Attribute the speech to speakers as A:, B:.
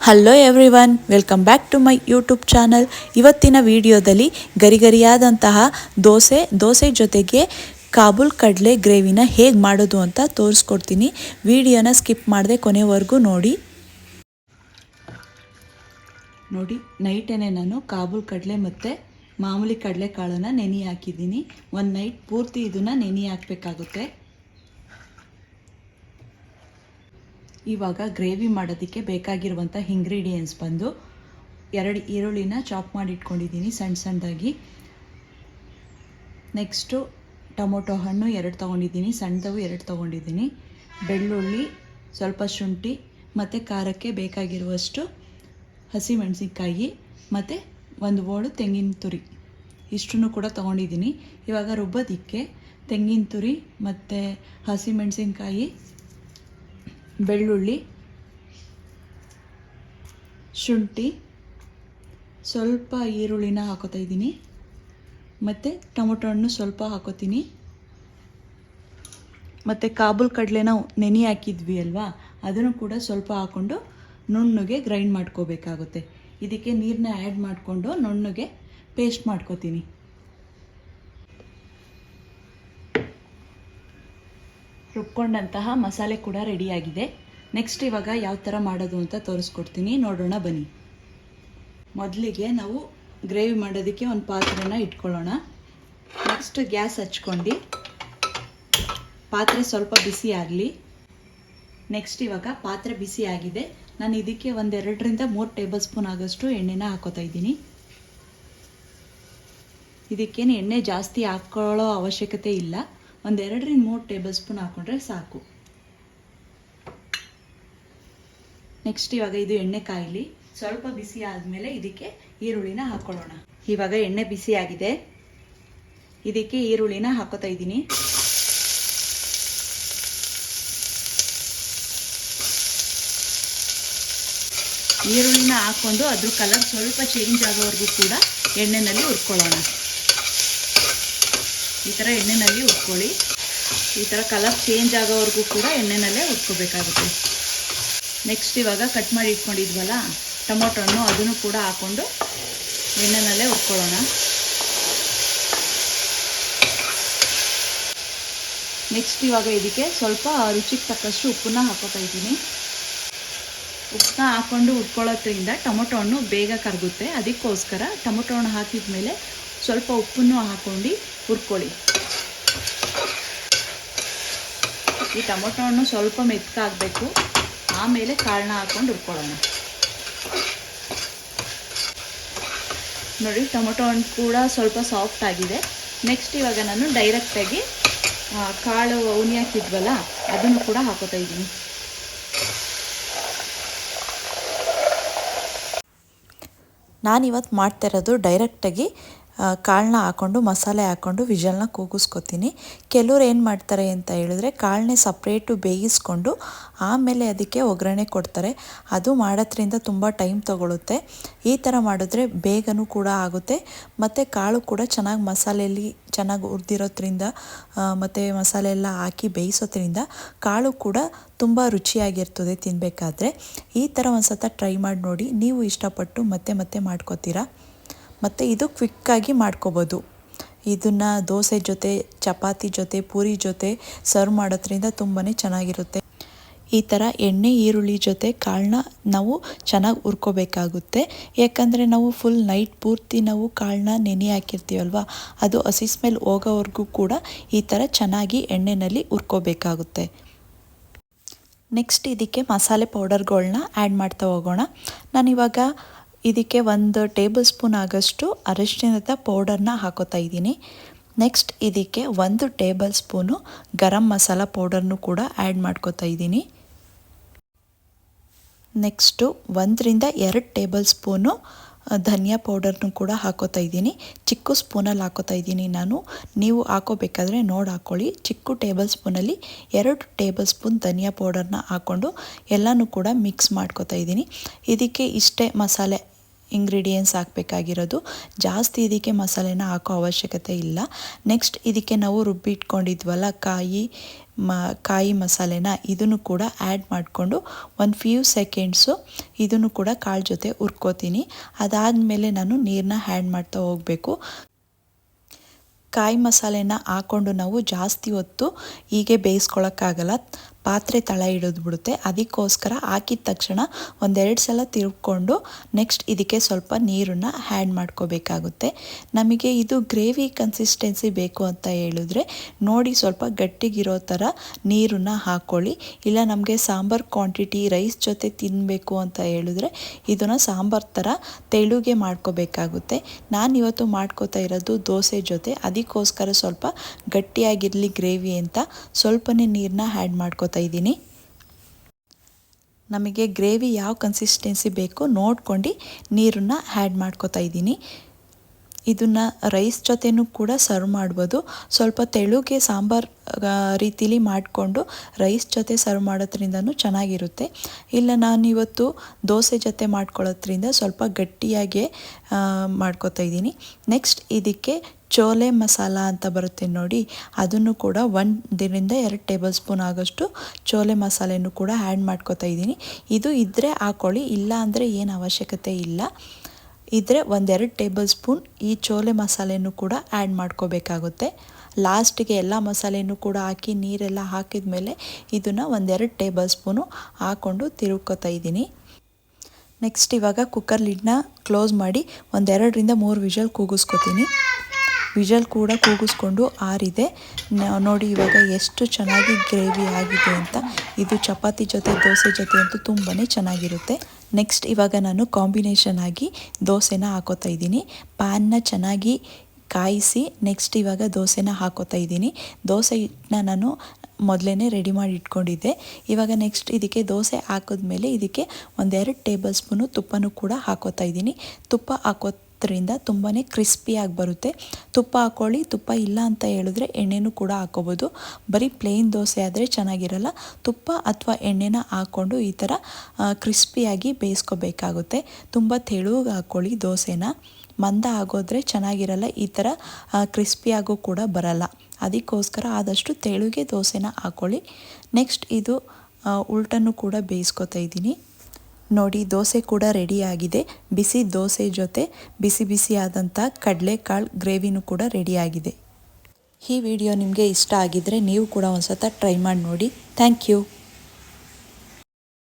A: Hello everyone welcome back to my YouTube channel ಇವತ್ತಿನ ವಿಡಿಯೋದಲ್ಲಿ ಗರಿಗರಿಯಾದಂತಹ ದೋಸೆ ದೋಸೆ ಜೊತೆಗೆ ಕಾಬೂಲ್ ಕಡಲೆ ಗ್ರೇವಿನ ಹೇಗೆ ಮಾಡೋದು ಅಂತ ತೋರಿಸ್ಕೊಡ್ತೀನಿ. ವಿಡಿಯೋನ ಸ್ಕಿಪ್ ಮಾಡದೆ ಕೊನೆವರೆಗೂ ನೋಡಿ. ನೋಡಿ ನೈಟೇನೆ ನಾನು ಕಾಬೂಲ್ ಕಡಲೆ ಮತ್ತು ಮಾಮೂಲಿ ಕಡಲೆ ಕಾಳನ್ನು ನೆನೆ ಹಾಕಿದ್ದೀನಿ ಒಂದು ನೈಟ್ ಪೂರ್ತಿ ಇದನ್ನು ನೆನೆ ಹಾಕಬೇಕಾಗುತ್ತೆ ಇವಾಗ ಗ್ರೇವಿ ಮಾಡೋದಕ್ಕೆ ಬೇಕಾಗಿರುವಂಥ ಇಂಗ್ರೀಡಿಯೆಂಟ್ಸ್ ಬಂದು ಎರಡು ಈರುಳ್ಳಿನ ಚಾಪ್ ಮಾಡಿ ಇಟ್ಕೊಂಡಿದ್ದೀನಿ ಸಣ್ಣ ಸಣ್ಣದಾಗಿ. ನೆಕ್ಸ್ಟು ಟೊಮೊಟೊ ಹಣ್ಣು ಎರಡು ತೊಗೊಂಡಿದ್ದೀನಿ, ಸಣ್ಣದವು ಎರಡು ತೊಗೊಂಡಿದ್ದೀನಿ. ಬೆಳ್ಳುಳ್ಳಿ ಸ್ವಲ್ಪ ಶುಂಠಿ ಮತ್ತು ಖಾರಕ್ಕೆ ಬೇಕಾಗಿರುವಷ್ಟು ಹಸಿಮೆಣಸಿನ್ಕಾಯಿ ಮತ್ತು ಒಂದು ಓಳು ತೆಂಗಿನ ತುರಿ ಇಷ್ಟನ್ನು ಕೂಡ ತೊಗೊಂಡಿದ್ದೀನಿ. ಇವಾಗ ರುಬ್ಬೋದಿಕ್ಕೆ ತೆಂಗಿನ ತುರಿ ಮತ್ತು ಹಸಿಮೆಣಸಿನ್ಕಾಯಿ ಬೆಳ್ಳುಳ್ಳಿ, ಶುಂಠಿ, ಸ್ವಲ್ಪ ಈರುಳ್ಳಿನ ಹಾಕೋತಾ ಇದ್ದೀನಿ. ಮತ್ತು ಟೊಮೊಟೊ ಹಣ್ಣು ಸ್ವಲ್ಪ ಹಾಕೋತೀನಿ. ಮತ್ತು ಕಾಬೂಲ್ ಕಡಲೆನ ನೆನೆ ಹಾಕಿದ್ವಿ ಅಲ್ವಾ? ಅದನ್ನು ಕೂಡ ಸ್ವಲ್ಪ ಹಾಕ್ಕೊಂಡು ನುಣ್ಣಗೆ ಗ್ರೈಂಡ್ ಮಾಡ್ಕೋಬೇಕಾಗುತ್ತೆ. ಇದಕ್ಕೆ ನೀರನ್ನ ಆ್ಯಡ್ ಮಾಡಿಕೊಂಡು ನುಣ್ಣಗೆ ಪೇಸ್ಟ್ ಮಾಡ್ಕೋತೀನಿ. ರುಬ್ಕೊಂಡಂತಹ ಮಸಾಲೆ ಕೂಡ ರೆಡಿಯಾಗಿದೆ. ನೆಕ್ಸ್ಟ್ ಇವಾಗ ಯಾವ ಥರ ಮಾಡೋದು ಅಂತ ತೋರಿಸ್ಕೊಡ್ತೀನಿ. ನೋಡೋಣ, ಬನ್ನಿ. ಮೊದಲಿಗೆ ನಾವು ಗ್ರೇವಿ ಮಾಡೋದಕ್ಕೆ ಒಂದು ಪಾತ್ರೆನ ಇಟ್ಕೊಳ್ಳೋಣ. ನೆಕ್ಸ್ಟ್ ಗ್ಯಾಸ್ ಹಚ್ಕೊಂಡು ಪಾತ್ರೆ ಸ್ವಲ್ಪ ಬಿಸಿ ಆಗಲಿ. ನೆಕ್ಸ್ಟ್ ಇವಾಗ ಪಾತ್ರೆ ಬಿಸಿ ಆಗಿದೆ. ನಾನು ಇದಕ್ಕೆ ಒಂದೆರಡರಿಂದ ಮೂರು ಟೇಬಲ್ ಸ್ಪೂನ್ ಆಗೋಷ್ಟು ಎಣ್ಣೆನ ಹಾಕೋತಾ ಇದ್ದೀನಿ. ಇದಕ್ಕೇನು ಎಣ್ಣೆ ಜಾಸ್ತಿ ಹಾಕ್ಕೊಳ್ಳೋ ಅವಶ್ಯಕತೆ ಇಲ್ಲ. ಒಂದೆರಡರಿಂದ ಮೂರು ಟೇಬಲ್ ಸ್ಪೂನ್ ಹಾಕೊಂಡ್ರೆ ಸಾಕು. ನೆಕ್ಸ್ಟ್ ಇವಾಗ ಇದು ಎಣ್ಣೆ ಕಾಯಿಲಿ. ಸ್ವಲ್ಪ ಬಿಸಿ ಆದಮೇಲೆ ಇದಕ್ಕೆ ಈರುಳ್ಳಿನ ಹಾಕೊಳ್ಳೋಣ. ಇವಾಗ ಎಣ್ಣೆ ಬಿಸಿ ಆಗಿದೆ. ಇದಕ್ಕೆ ಈರುಳ್ಳಿನ ಹಾಕೋತಾ ಇದ್ದೀನಿ. ಈರುಳ್ಳಿನ ಹಾಕ್ಕೊಂಡು ಅದ್ರ ಕಲರ್ ಸ್ವಲ್ಪ ಚೇಂಜ್ ಆಗೋವರೆಗೂ ಕೂಡ ಎಣ್ಣೆನಲ್ಲಿ ಹುರ್ಕೊಳ್ಳೋಣ. ಈ ಥರ ಎಣ್ಣೆನಲ್ಲಿ ಉಟ್ಕೊಳ್ಳಿ ಈ ಥರ ಕಲರ್ ಚೇಂಜ್ ಆಗೋವರೆಗೂ ಕೂಡ ಎಣ್ಣೆನಲ್ಲೇ ಉಟ್ಕೋಬೇಕಾಗುತ್ತೆ ನೆಕ್ಸ್ಟ್ ಇವಾಗ ಕಟ್ ಮಾಡಿ ಇಟ್ಕೊಂಡಿದ್ವಲ್ಲ ಟೊಮೊಟೊ ಹಣ್ಣು ಅದನ್ನು ಕೂಡ ಹಾಕ್ಕೊಂಡು ಎಣ್ಣೆನಲ್ಲೇ ಉಟ್ಕೊಳ್ಳೋಣ ನೆಕ್ಸ್ಟ್ ಇವಾಗ ಇದಕ್ಕೆ ಸ್ವಲ್ಪ ರುಚಿಗೆ ತಕ್ಕಷ್ಟು ಉಪ್ಪನ್ನ ಹಾಕೋತಾ ಇದ್ದೀನಿ. ಉಪ್ಪನ್ನ ಹಾಕ್ಕೊಂಡು ಉಟ್ಕೊಳ್ಳೋದ್ರಿಂದ ಟೊಮೊಟೊ ಹಣ್ಣು ಬೇಗ ಕರಗುತ್ತೆ. ಅದಕ್ಕೋಸ್ಕರ ಟೊಮೊಟೊ ಹಣ್ಣು ಹಾಕಿದ ಮೇಲೆ ಸ್ವಲ್ಪ ಉಪ್ಪನ್ನು ಹಾಕೊಂಡು ಹುರ್ಕೊಳ್ಳಿ. ಈ ಟೊಮೊಟೊ ಹಣ್ಣು ಸ್ವಲ್ಪ ಮೆತ್ಕಾಗಬೇಕು ಆಮೇಲೆ ಕಾಳನ್ನ ಹಾಕ್ಕೊಂಡು ಹುರ್ಕೊಳ್ಳೋಣ. ನೋಡಿ ಟೊಮೊಟೊ ಹಣ್ಣು ಕೂಡ ಸ್ವಲ್ಪ ಸಾಫ್ಟ್ ಆಗಿದೆ. ನೆಕ್ಸ್ಟ್ ಇವಾಗ ನಾನು ಡೈರೆಕ್ಟಾಗಿ ಕಾಳು ಉನಿ ಹಾಕಿದ್ವಲ್ಲ, ಅದನ್ನು ಕೂಡ ಹಾಕೋತಾ ಇದ್ದೀನಿ. ನಾನಿವತ್ತು ಮಾಡ್ತಿರೋದು ಡೈರೆಕ್ಟಾಗಿ ಕಾಳನ್ನ ಹಾಕ್ಕೊಂಡು ಮಸಾಲೆ ಹಾಕ್ಕೊಂಡು ವಿಜಲ್ನ ಕೂಗಿಸ್ಕೊತೀನಿ. ಕೆಲವ್ರು ಏನು ಮಾಡ್ತಾರೆ ಅಂತ ಹೇಳಿದ್ರೆ ಕಾಳನ್ನೇ ಸಪ್ರೇಟು ಬೇಯಿಸ್ಕೊಂಡು ಆಮೇಲೆ ಅದಕ್ಕೆ ಒಗ್ಗರಣೆ ಕೊಡ್ತಾರೆ. ಅದು ಮಾಡೋದ್ರಿಂದ ತುಂಬ ಟೈಮ್ ತೊಗೊಳುತ್ತೆ. ಈ ಥರ ಮಾಡಿದ್ರೆ ಬೇಗನೂ ಕೂಡ ಆಗುತ್ತೆ. ಮತ್ತು ಕಾಳು ಕೂಡ ಚೆನ್ನಾಗಿ ಮಸಾಲೆಯಲ್ಲಿ ಚೆನ್ನಾಗಿ ಉರಿದಿರೋದ್ರಿಂದ ಮತ್ತು ಮಸಾಲೆ ಎಲ್ಲ ಹಾಕಿ ಬೇಯಿಸೋದ್ರಿಂದ ಕಾಳು ಕೂಡ ತುಂಬ ರುಚಿಯಾಗಿರ್ತದೆ ತಿನ್ನಬೇಕಾದ್ರೆ ಈ ಥರ ಒಂದು ಸತ ಟ್ರೈ ಮಾಡಿ ನೋಡಿ. ನೀವು ಇಷ್ಟಪಟ್ಟು ಮತ್ತೆ ಮತ್ತೆ ಮಾಡ್ಕೋತೀರಾ? ಮತ್ತು ಇದು ಕ್ವಿಕ್ಕಾಗಿ ಮಾಡ್ಕೋಬೋದು. ಇದನ್ನು ದೋಸೆ ಜೊತೆ, ಚಪಾತಿ ಜೊತೆ, ಪೂರಿ ಜೊತೆ ಸರ್ವ್ ಮಾಡೋದ್ರಿಂದ ತುಂಬಾ ಚೆನ್ನಾಗಿರುತ್ತೆ. ಈ ಥರ ಎಣ್ಣೆ, ಈರುಳ್ಳಿ ಜೊತೆ ಕಾಳನ್ನ ನಾವು ಚೆನ್ನಾಗಿ ಹುರ್ಕೋಬೇಕಾಗುತ್ತೆ. ಯಾಕಂದರೆ ನಾವು ಫುಲ್ ನೈಟ್ ಪೂರ್ತಿ ನಾವು ಕಾಳನ್ನ ನೆನೆ ಹಾಕಿರ್ತೀವಲ್ವ, ಅದು ಹಸಿ ಸ್ಮೆಲ್ ಹೋಗೋವರೆಗೂ ಕೂಡ ಈ ಥರ ಚೆನ್ನಾಗಿ ಎಣ್ಣೆಯಲ್ಲಿ ಹುರ್ಕೋಬೇಕಾಗುತ್ತೆ. ನೆಕ್ಸ್ಟ್ ಇದಕ್ಕೆ ಮಸಾಲೆ ಪೌಡರ್ಗಳನ್ನ ಆ್ಯಡ್ ಮಾಡ್ತಾ ಹೋಗೋಣ. ನಾನಿವಾಗ ಇದಕ್ಕೆ ಒಂದು ಟೇಬಲ್ ಸ್ಪೂನ್ ಆಗೋಷ್ಟು ಅರಿಶಿನದ ಪೌಡರ್ನ ಹಾಕೋತಾ ಇದ್ದೀನಿ. ನೆಕ್ಸ್ಟ್ ಇದಕ್ಕೆ ಒಂದು ಟೇಬಲ್ ಸ್ಪೂನು ಗರಂ ಮಸಾಲ ಪೌಡರ್ನು ಕೂಡ ಆ್ಯಡ್ ಮಾಡ್ಕೋತಾ ಇದ್ದೀನಿ. ನೆಕ್ಸ್ಟು ಒಂದರಿಂದ ಎರಡು ಟೇಬಲ್ ಸ್ಪೂನು ಧನಿಯಾ ಪೌಡರ್ನು ಕೂಡ ಹಾಕೋತಾ ಇದ್ದೀನಿ. ಚಿಕ್ಕ ಸ್ಪೂನಲ್ಲಿ ಹಾಕೋತಾ ಇದ್ದೀನಿ ನಾನು. ನೀವು ಹಾಕೋಬೇಕಾದ್ರೆ ನೋಡಿ ಹಾಕ್ಕೊಳ್ಳಿ ಚಿಕ್ಕ ಟೇಬಲ್ ಸ್ಪೂನಲ್ಲಿ ಎರಡು ಟೇಬಲ್ ಸ್ಪೂನ್ ಧನಿಯಾ ಪೌಡರ್ನ ಹಾಕ್ಕೊಂಡು ಎಲ್ಲನೂ ಕೂಡ ಮಿಕ್ಸ್ ಮಾಡ್ಕೋತಾ ಇದ್ದೀನಿ. ಇದಕ್ಕೆ ಇಷ್ಟೇ ಮಸಾಲೆ ಇಂಗ್ರೀಡಿಯೆಂಟ್ಸ್ ಹಾಕಬೇಕಾಗಿರೋದು. ಜಾಸ್ತಿ ಇದಕ್ಕೆ ಮಸಾಲೆನ ಹಾಕೋ ಅವಶ್ಯಕತೆ ಇಲ್ಲ. ನೆಕ್ಸ್ಟ್ ಇದಕ್ಕೆ ನಾವು ರುಬ್ಬಿಟ್ಕೊಂಡಿದ್ವಲ್ಲ ಕಾಯಿ ಮ, ಕಾಯಿ ಮಸಾಲೆನ, ಇದನ್ನು ಕೂಡ ಆ್ಯಡ್ ಮಾಡಿಕೊಂಡು ಒಂದು ಫ್ಯೂ ಸೆಕೆಂಡ್ಸು ಇದನ್ನು ಕೂಡ ಕಾಳು ಜೊತೆ ಹುರ್ಕೋತೀನಿ. ಅದಾದಮೇಲೆ ನಾನು ನೀರನ್ನ ಆ್ಯಡ್ ಮಾಡ್ತಾ ಹೋಗಬೇಕು. ಕಾಯಿ ಮಸಾಲೆನ ಹಾಕ್ಕೊಂಡು ನಾವು ಜಾಸ್ತಿ ಹೊತ್ತು ಹೀಗೆ ಬೇಯಿಸ್ಕೊಳಕ್ಕಾಗಲ್ಲ. ಪಾತ್ರೆ ತಳ ಹಿಡಿದು ಬಿಡುತ್ತೆ ಅದಕ್ಕೋಸ್ಕರ ಹಾಕಿದ ತಕ್ಷಣ ಒಂದೆರಡು ಸಲ ತಿರುಕೊಂಡು ನೆಕ್ಸ್ಟ್ ಇದಕ್ಕೆ ಸ್ವಲ್ಪ ನೀರನ್ನು ಹ್ಯಾಡ್ ಮಾಡ್ಕೋಬೇಕಾಗುತ್ತೆ. ನಮಗೆ ಇದು ಗ್ರೇವಿ ಕನ್ಸಿಸ್ಟೆನ್ಸಿ ಬೇಕು ಅಂತ ಹೇಳಿದ್ರೆ ನೋಡಿ ಸ್ವಲ್ಪ ಗಟ್ಟಿಗಿರೋ ಥರ ನೀರನ್ನು ಹಾಕ್ಕೊಳ್ಳಿ ಇಲ್ಲ ನಮಗೆ ಸಾಂಬಾರ್ ಕ್ವಾಂಟಿಟಿ ರೈಸ್ ಜೊತೆ ತಿನ್ನಬೇಕು ಅಂತ ಹೇಳಿದ್ರೆ ಇದನ್ನು ಸಾಂಬಾರು ಥರ ತೆಳುಗೆ ಮಾಡ್ಕೋಬೇಕಾಗುತ್ತೆ. ನಾನು ಇವತ್ತು ಮಾಡ್ಕೋತಾ ಇರೋದು ದೋಸೆ ಜೊತೆ. ಅದಕ್ಕೋಸ್ಕರ ಸ್ವಲ್ಪ ಗಟ್ಟಿಯಾಗಿರಲಿ ಗ್ರೇವಿ ಅಂತ ಸ್ವಲ್ಪನೇ ನೀರನ್ನ ಹ್ಯಾಡ್ ಮಾಡ್ಕೋತಾ ಇದ್ದೀನಿ. ನಮಗೆ ಗ್ರೇವಿ ಯಾವ ಕನ್ಸಿಸ್ಟೆನ್ಸಿ ಬೇಕು ನೋಡ್ಕೊಂಡು ನೀರನ್ನು ಆ್ಯಡ್ ಮಾಡ್ಕೋತಾ ಇದ್ದೀನಿ. ಇದನ್ನು ರೈಸ್ ಜೊತೆನೂ ಕೂಡ ಸರ್ವ್ ಮಾಡ್ಬೋದು. ಸ್ವಲ್ಪ ತೆಳುಗೆ ಸಾಂಬಾರ್ ರೀತಿಲಿ ಮಾಡಿಕೊಂಡು ರೈಸ್ ಜೊತೆ ಸರ್ವ್ ಮಾಡೋದ್ರಿಂದ ಚೆನ್ನಾಗಿರುತ್ತೆ. ಇಲ್ಲ ನಾನು ಇವತ್ತು ದೋಸೆ ಜೊತೆ ಮಾಡ್ಕೊಳ್ಳೋದ್ರಿಂದ ಸ್ವಲ್ಪ ಗಟ್ಟಿಯಾಗೆ ಮಾಡ್ಕೋತಾ ಇದ್ದೀನಿ. ನೆಕ್ಸ್ಟ್ ಇದಕ್ಕೆ ಚೋಲೆ ಮಸಾಲ ಅಂತ ಬರುತ್ತೆ ನೋಡಿ, ಅದನ್ನು ಕೂಡ ಒಂದರಿಂದ ಎರಡು ಟೇಬಲ್ ಸ್ಪೂನ್ ಆಗೋಷ್ಟು ಚೋಲೆ ಮಸಾಲೆನೂ ಕೂಡ ಆ್ಯಡ್ ಮಾಡ್ಕೋತಾ ಇದ್ದೀನಿ. ಇದು ಇದ್ದರೆ ಹಾಕ್ಕೊಳ್ಳಿ ಇಲ್ಲ ಅಂದರೆ ಏನು ಅವಶ್ಯಕತೆ ಇಲ್ಲ. ಇದ್ದರೆ ಒಂದೆರಡು ಟೇಬಲ್ ಸ್ಪೂನ್ ಈ ಚೋಲೆ ಮಸಾಲೆನೂ ಕೂಡ ಆ್ಯಡ್ ಮಾಡ್ಕೋಬೇಕಾಗುತ್ತೆ. ಲಾಸ್ಟಿಗೆ ಎಲ್ಲ ಮಸಾಲೆನೂ ಕೂಡ ಹಾಕಿ, ನೀರೆಲ್ಲ ಹಾಕಿದ ಮೇಲೆ ಇದನ್ನು ಒಂದೆರಡು ಟೇಬಲ್ ಸ್ಪೂನು ಹಾಕ್ಕೊಂಡು ತಿರುಗ್ಕೋತಾ ಇದ್ದೀನಿ. ನೆಕ್ಸ್ಟ್ ಇವಾಗ ಕುಕ್ಕರ್ ಲಿಡ್ನ ಕ್ಲೋಸ್ ಮಾಡಿ ಒಂದೆರಡರಿಂದ ಮೂರು ವಿಷಲ್ ಕೂಗಿಸ್ಕೊತೀನಿ. ವಿಜಲ್ ಕೂಡ ಕೂಗಿಸ್ಕೊಂಡು ಆರಿದೆ. ನೋಡಿ ಇವಾಗ ಎಷ್ಟು ಚೆನ್ನಾಗಿ ಗ್ರೇವಿ ಆಗಿದೆ ಅಂತ. ಇದು ಚಪಾತಿ ಜೊತೆ, ದೋಸೆ ಜೊತೆ ಅಂತೂ ತುಂಬಾ ಚೆನ್ನಾಗಿರುತ್ತೆ. ನೆಕ್ಸ್ಟ್ ಇವಾಗ ನಾನು ಕಾಂಬಿನೇಷನ್ ಆಗಿ ದೋಸೆನ ಹಾಕೋತಾ ಇದ್ದೀನಿ. ಪ್ಯಾನ್ನ ಚೆನ್ನಾಗಿ ಕಾಯಿಸಿ ನೆಕ್ಸ್ಟ್ ಇವಾಗ ದೋಸೆನ ಹಾಕೋತಾ ಇದ್ದೀನಿ. ದೋಸೆ ಹಿಟ್ಟನ್ನ ನಾನು ಮೊದಲೇ ರೆಡಿ ಮಾಡಿ ಇಟ್ಕೊಂಡಿದ್ದೆ. ಇವಾಗ ನೆಕ್ಸ್ಟ್ ಇದಕ್ಕೆ ದೋಸೆ ಹಾಕಿದ್ಮೇಲೆ ಇದಕ್ಕೆ ಒಂದೆರಡು ಟೇಬಲ್ ಸ್ಪೂನು ತುಪ್ಪನೂ ಕೂಡ ಹಾಕೋತಾ ಇದ್ದೀನಿ. ತುಪ್ಪ ಹಾಕೋ ರಿಂದ ತುಂಬಾ ಕ್ರಿಸ್ಪಿಯಾಗಿ ಬರುತ್ತೆ. ತುಪ್ಪ ಹಾಕ್ಕೊಳ್ಳಿ ತುಪ್ಪ ಇಲ್ಲ ಅಂತ ಹೇಳಿದ್ರೆ ಎಣ್ಣೆನೂ ಕೂಡ ಹಾಕೋಬೋದು. ಬರೀ ಪ್ಲೇನ್ ದೋಸೆ ಆದರೆ ಚೆನ್ನಾಗಿರಲ್ಲ. ತುಪ್ಪ ಅಥವಾ ಎಣ್ಣೆನ ಹಾಕ್ಕೊಂಡು ಈ ಥರ ಕ್ರಿಸ್ಪಿಯಾಗಿ ಬೇಯಿಸ್ಕೋಬೇಕಾಗುತ್ತೆ. ತುಂಬ ತೆಳುವಾಗಿ ಹಾಕ್ಕೊಳ್ಳಿ ದೋಸೆನ. ಮಂದ ಆಗೋದ್ರೆ ಚೆನ್ನಾಗಿರಲ್ಲ, ಈ ಥರ ಕ್ರಿಸ್ಪಿಯಾಗೂ ಕೂಡ ಬರಲ್ಲ. ಅದಕ್ಕೋಸ್ಕರ ಆದಷ್ಟು ತೆಳುಗೆ ದೋಸೆನ ಹಾಕ್ಕೊಳ್ಳಿ ನೆಕ್ಸ್ಟ್ ಇದು ಉಲ್ಟನ್ನು ಕೂಡ ಬೇಯಿಸ್ಕೊತಾ ಇದ್ದೀನಿ. ನೋಡಿ, ದೋಸೆ ಕೂಡ ರೆಡಿಯಾಗಿದೆ. ಬಿಸಿ ದೋಸೆ ಜೊತೆ ಬಿಸಿ ಬಿಸಿಯಾದಂಥ ಕಡಲೆಕಾಳು ಗ್ರೇವಿನೂ ಕೂಡ ರೆಡಿಯಾಗಿದೆ. ಈ ವಿಡಿಯೋ ನಿಮಗೆ ಇಷ್ಟ ಆಗಿದ್ದರೆ ನೀವು ಕೂಡ ಒಂದು ಸತ ಟ್ರೈ ಮಾಡಿ ನೋಡಿ. Thank you.